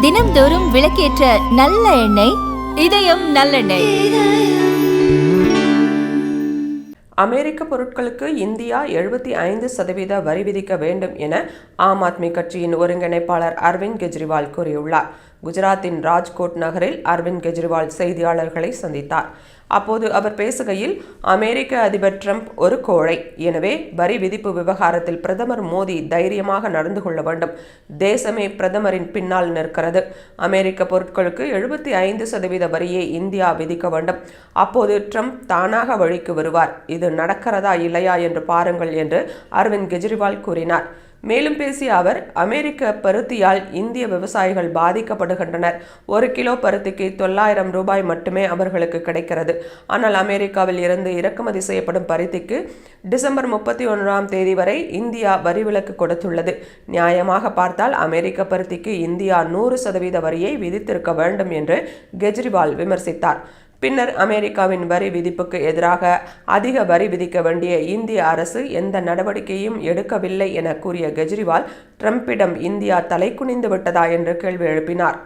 தினம்தோறும் விளக்கேற்ற நல்ல எண்ணெய் இதயம் நல்லெண்ணெய். அமெரிக்க பொருட்களுக்கு இந்தியா எழுபத்தி ஐந்து சதவீத வரி விதிக்க வேண்டும் என ஆம் ஆத்மி கட்சியின் ஒருங்கிணைப்பாளர் அரவிந்த் கெஜ்ரிவால் கூறியுள்ளார். குஜராத்தின் ராஜ்கோட் நகரில் அரவிந்த் கெஜ்ரிவால் செய்தியாளர்களை சந்தித்தார். அப்போது அவர் பேசுகையில் அமெரிக்க அதிபர் ட்ரம்ப் ஒரு கோழை. எனவே வரி விதிப்பு விவகாரத்தில் பிரதமர் மோடி தைரியமாக நடந்து கொள்ள வேண்டும். தேசமே பிரதமரின் பின்னால் நிற்கிறது. அமெரிக்க பொருட்களுக்கு எழுபத்தி ஐந்து சதவீத வரியை இந்தியா விதிக்க வேண்டும். அப்போது ட்ரம்ப் தானாக வழிக்கு வருவார். இது நடக்கிறதா இல்லையா என்று பாருங்கள் என்று அரவிந்த் கெஜ்ரிவால் கூறினார். மேலும் பேசிய அவர் அமெரிக்க பருத்தியால் இந்திய விவசாயிகள் பாதிக்கப்படுகின்றனர். ஒரு கிலோ பருத்திக்கு தொள்ளாயிரம் ரூபாய் மட்டுமே அவர்களுக்கு கிடைக்கிறது. ஆனால் அமெரிக்காவில் இருந்து இறக்குமதி செய்யப்படும் பருத்திக்கு டிசம்பர் முப்பத்தி ஒன்றாம் தேதி வரை இந்தியா வரி விலக்கு கொடுத்துள்ளது. நியாயமாக பார்த்தால் அமெரிக்க பருத்திக்கு இந்தியா நூறு சதவீத வரியை விதித்திருக்க வேண்டும் என்று கெஜ்ரிவால் விமர்சித்தார். பின்னர் அமெரிக்காவின் வரி விதிப்புக்கு எதிராக அதிக வரி விதிக்க வேண்டிய இந்திய அரசு எந்த நடவடிக்கையும் எடுக்கவில்லை என கூறிய கெஜ்ரிவால் ட்ரம்பிடம் இந்தியா தலைக்குனிந்து விட்டதா? என்று கேள்வி எழுப்பினார்.